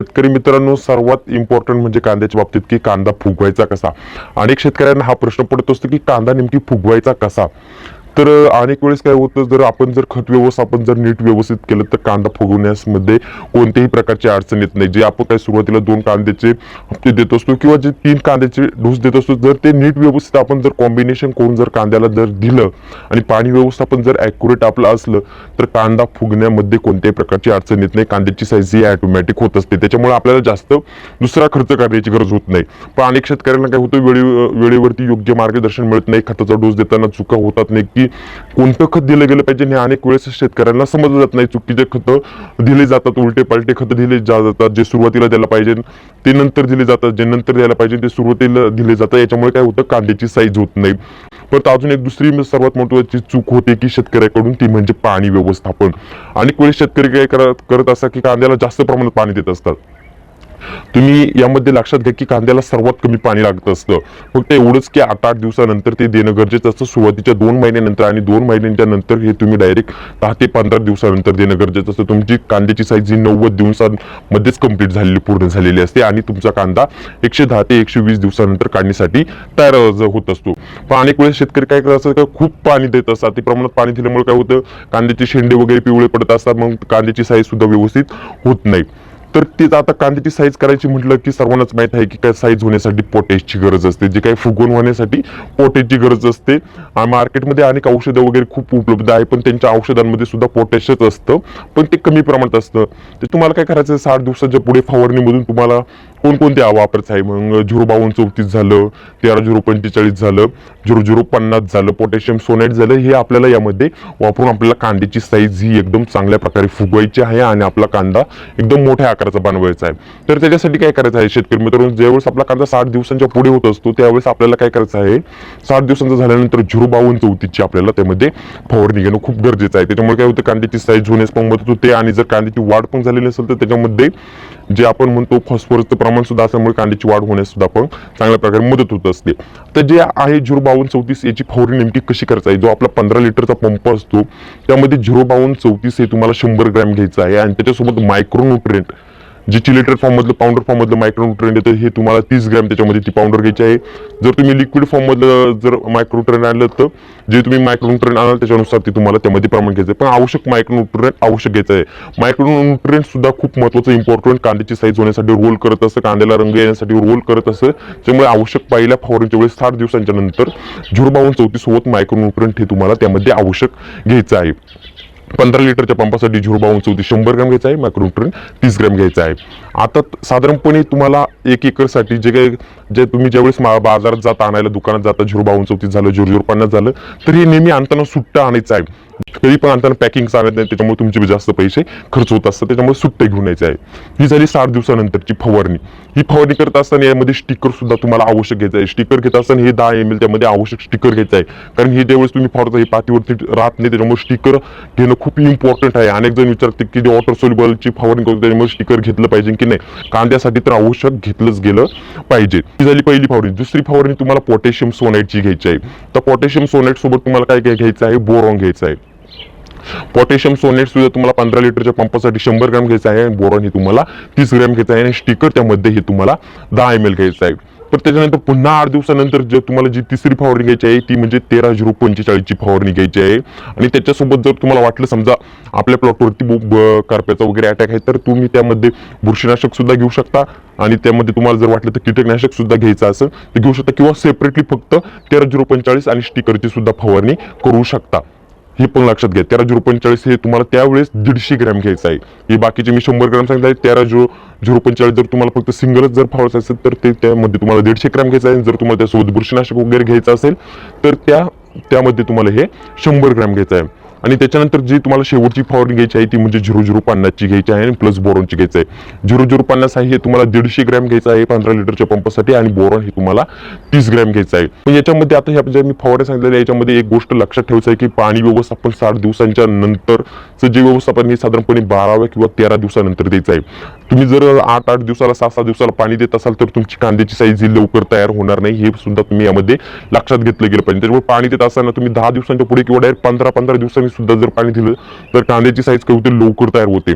शेतकरी मित्रांनो सर्वात इम्पॉर्टंट म्हणजे कांद्याच्या बाबतीत की कांदा फुगवायचा कसा? अनेक शेतकऱ्यांना हा प्रश्न पडत असतो की कांदा नेमकी फुगवायचा कसा? तर अनेक वेळेस काय होतं जर आपण जर खत व्यवस्थापन जर नीट व्यवस्थित केलं तर कांदा फुगवण्यासमध्ये कोणत्याही प्रकारची अडचण येत नाही. जे आपण काय सुरुवातीला दोन कांद्याचे हप्ते देत असतो किंवा जे तीन कांद्याचे डोस देत असतो जर ते नीट व्यवस्थित आपण जर कॉम्बिनेशन करून जर कांद्याला जर दिलं आणि पाणी व्यवस्थापन जर ॲक्युरेट आपलं असलं तर कांदा फुगण्यामध्ये कोणत्याही प्रकारची अडचण येत नाही. कांद्याची साईज ही ऑटोमॅटिक होत असते. त्याच्यामुळे आपल्याला जास्त दुसरा खर्च करण्याची गरज होत नाही. पण अनेक शेतकऱ्यांना काय होतं वेळे वेळेवरती योग्य मार्गदर्शन मिळत नाही. खताचा डोस देताना चुका होतात नाही की कोणतं खत दिलं गेलं पाहिजे हे अनेक वेळेस शेतकऱ्यांना समजलं जात नाही चुकीचे खतं दिले जातात उलटे पालटे खतं दिले जा- जातात जे सुरुवातीला द्यायला पाहिजे ते नंतर दिले जातात जे नंतर द्यायला पाहिजे ते सुरुवातीला दिले जातात. याच्यामुळे काय होतं कांद्याची साईज होत नाही. परत अजून एक दुसरी सर्वात महत्वाची चूक होते की शेतकऱ्याकडून ती म्हणजे पाणी व्यवस्थापन. अनेक वेळेस शेतकरी काय करत करत असतात की कांद्याला जास्त प्रमाणात पाणी देत असतात. तुम्ही यामध्ये लक्षात घ्या की कांद्याला सर्वात कमी पाणी लागत असतं. फक्त एवढंच की आठ आठ दिवसानंतर ते देणं गरजेचं असतं. सुरुवातीच्या दोन महिन्यानंतर आणि दोन महिन्यांच्या नंतर हे तुम्ही डायरेक्ट दहा ते पंधरा दिवसानंतर देणं गरजेचं असतं. तुमची कांद्याची साईज ही नव्वद दिवसांमध्येच कंप्लीट झालेली पूर्ण झालेली असते आणि तुमचा कांदा एकशे दहा ते एकशे वीस दिवसानंतर काढण्यासाठी तयार होत असतो. पण अनेक वेळेस शेतकरी काय करत असतात का खूप पाणी देत असतात. ते प्रमाणात पाणी दिल्यामुळे काय होतं? कांद्याचे शेंडे वगैरे पिवळे पडत असतात. मग कांद्याची साईज सुद्धा व्यवस्थित होत नाही. तर तीच आता कांद्याची साईज करायची म्हटलं की सर्वांनाच माहीत आहे की काय साईज होण्यासाठी पोटॅशची गरज असते. जे काही फुगवून होण्यासाठी पोटॅशची गरज असते. मार्केटमध्ये अनेक औषधं वगैरे खूप उपलब्ध आहे पण त्यांच्या औषधांमध्ये सुद्धा पोटॅशच असतं. पण ते कमी प्रमाणात असतं. ते तुम्हाला काय करायचं साठ दिवसाच्या पुढे फवारणीमधून तुम्हाला कोणकोणते वापरायचं आहे? मग झिरो बावन्न चौतीस झालं तेरा झिरो पंचेचाळीस झालं झिरो झिरो पन्नास झालं पोटॅशियम सोनाईट झालं हे आपल्याला यामध्ये वापरून आपल्याला कांद्याची साईज ही एकदम चांगल्या प्रकारे फुगवायची आहे आणि आपला कांदा एकदम मोठ्या आकाराचा बनवायचा आहे. तर त्याच्यासाठी काय करायचं आहे शेतकरी मित्रांनो? ज्यावेळेस आपला कांदा साठ दिवसांच्या पुढे होत असतो त्यावेळेस आपल्याला काय करायचं आहे? साठ दिवसांचा झाल्यानंतर झिरो बावन्न चौतीसची आपल्याला त्यामध्ये फवारणी घेणं खूप गरजेचं आहे. त्याच्यामुळे काय होतं? कांद्याची साईज होण्यास पण मदत होते आणि जर कांद्याची वाढ पण झालेली असेल तर त्याच्यामध्ये जे आपण म्हणतो फॉस्फोरसचं प्रमाण सुद्धा असल्यामुळे कांद्याची वाढ होण्यास सुद्धा पण चांगल्या प्रकारे मदत होत असते. तर जे आहे झिरो बावन्न चौतीस याची फवारणी नेमकी कशी करायची आहे? जो आपला पंधरा लिटरचा पंप असतो त्यामध्ये झिरो बावन्न चौतीस हे तुम्हाला शंभर ग्रॅम घ्यायचं आहे आणि त्याच्यासोबत मायक्रोन्युट्रिएंट जे चिलेटेड फॉर्म मधलं पावडर फॉर्म मधलं मायक्रोन्युट्रिएंट येतं हे तुम्हाला तीस ग्रॅम त्याच्यामध्ये ती पावडर घ्यायची आहे. जर तुम्ही लिक्विड फॉर्म मधलं जर मायक्रोन्युट्रिएंट आणलं तर जे तुम्ही मायक्रोन्युट्रिएंट आणाल त्याच्यानुसार ते तुम्हाला त्यामध्ये प्रमाण घ्यायचं आहे. पण आवश्यक मायक्रोन्युट्रिएंट आवश्यक घ्यायचं आहे. मायक्रोन्युट्रिएंट सुद्धा खूप महत्वाचं इम्पॉर्टंट कांद्याची साईज होण्यासाठी रोल करत असतं कांद्याला रंग येण्यासाठी रोल करत असतं त्यामुळे आवश्यक पहिल्या फवारणीच्या वेळेस साठ दिवसांच्या नंतर झुरबावून बावन्न चौतीस सोबत हे तुम्हाला त्यामध्ये आवश्यक घ्यायचं आहे. पंधरा लिटरच्या पंपासाठी झिरो उंचवती चौतीस शंभर ग्रॅम घ्यायचा आहे मायक्रोन्यूट्रन तीस ग्रॅम घ्यायचा आहे. आता साधारणपणे तुम्हाला एक एकरसाठी जे काही जे तुम्ही ज्यावेळेस बाजारात जाता आणायला दुकानात जाता झिरो बावन्न चौतीस झालं झिरो झिरो पन्नास झालं तर हे नेहमी आणताना सुट्टा आणायचं आहे. कधी पण आणताना पॅकिंग चालत नाही त्याच्यामुळे तुमचे जास्त पैसे खर्च होत असतात त्याच्यामुळे सुट्टे घेऊन यायचे आहे. ही झाली सात दिवसानंतरची फवारणी. ही फवारणी करत असताना यामध्ये स्टिकर सुद्धा तुम्हाला आवश्यक घ्यायचं आहे. स्टिकर घेत असताना हे दहा एम एल त्यामध्ये आवश्यक स्टिकर घ्यायचं आहे. कारण हे ज्यावेळेस तुम्ही फवारता हे पातीवरती राहत नाही त्याच्यामुळे स्टिकर घेणं खूप इम्पॉर्टंट आहे. अनेक जण विचारते की वॉटर सोल्युबलची फवारणी करतो त्याच्यामुळे स्टिकर घेतलं पाहिजे की नाही? कांद्यासाठी तर आवश्यक घेतलंच गेलं पाहिजे. ही झाली पहिली फवारणी. दुसरी फवारणी तुम्हाला पोटॅशियम सोनाईटची घ्यायची आहे. तर पोटॅशियम सोनाईट सोबत तुम्हाला काय काय घ्यायचं आहे? बोरॉन घ्यायचं आहे. पोटॅशियम सोनेट सुद्धा तुम्हाला पंधरा लिटरच्या पंपासाठी शंभर ग्रॅम घ्यायचं आहे आणि बोरॉन हे तुम्हाला तीस ग्रॅम घ्यायचं आहे आणि स्टिकर त्यामध्ये हे तुम्हाला दहा एम एल घ्यायचं आहे. पण त्याच्यानंतर पुन्हा आठ दिवसानंतर जे तुम्हाला जी तिसरी फवारणी घ्यायची आहे ती म्हणजे तेरा झिरो पंचेचाळीसची फवारणी घ्यायची आहे. आणि त्याच्यासोबत जर तुम्हाला वाटलं समजा आपल्या प्लॉटवरती बो- करप्याचा वगैरे अटॅक आहे तर तुम्ही त्यामध्ये बुरशीनाशक सुद्धा घेऊ शकता. आणि त्यामध्ये तुम्हाला जर वाटलं तर कीटकनाशक सुद्धा घ्यायचं असेल तर घेऊ शकता. किंवा सेपरेटली फक्त तेरा झिरो पंचेचाळीस आणि स्टिकरची सुद्धा फवारणी करू शकता. हे पण लक्षात घ्या. तेरा झिरो पंचेचाळीस हे तुम्हाला त्यावेळेस दीडशे ग्रॅम घ्यायचं आहे. हे बाकीचे मी शंभर ग्रॅम सांगितलं आहे. तेरा झिरो झिरो पंचेचाळीस जर तुम्हाला फक्त सिंगलच जर फावायचं असेल तर ते त्यामध्ये तुम्हाला दीडशे ग्रॅम घ्यायचं आहे. जर तुम्हाला त्यासोबत बुरशीनाशक वगैरे घ्यायचं असेल तर त्या त्यामध्ये तुम्हाला हे शंभर ग्रॅम घ्यायचं आहे. आणि त्याच्यानंतर जी तुम्हाला शेवटची फवारणी घ्यायची आहे ती म्हणजे झिरो झिरो पन्नासची घ्यायची आहे आणि प्लस बोरॉनची घ्यायची आहे. झिरो झिरो पन्नास आहे हे तुम्हाला दीडशे ग्रॅम घ्यायचं आहे पंधरा लिटरच्या पंपासाठी आणि बोरॉन हे तुम्हाला तीस ग्रॅम घ्यायचं आहे. पण याच्यामध्ये आता ह्या ज्या मी फवारे सांगितलेल्या याच्यामध्ये एक गोष्ट लक्षात ठेवायचं आहे की पाणी व्यवस्थापन साठ दिवसांच्या नंतरचं जे व्यवस्थापन हे साधारणपणे बाराव्या किंवा तेरा दिवसानंतर द्यायचं आहे. तुम्ही जर आठ आठ दिवसाला सहा सहा दिवसाला पाणी देत असाल तर तुमची कांद्याची साईज ही लवकर तयार होणार नाही. हे सुद्धा तुम्ही यामध्ये लक्षात घेतलं गेलं पाहिजे. त्याच्यामुळे पाणी देत असताना तुम्ही दहा दिवसांच्या पुढे किंवा डायरेक्ट पंधरा पंधरा दिवसांनी सुद्धा जर पाणी दिलं तर कांद्याची साईज काय होते लवकर तयार होते.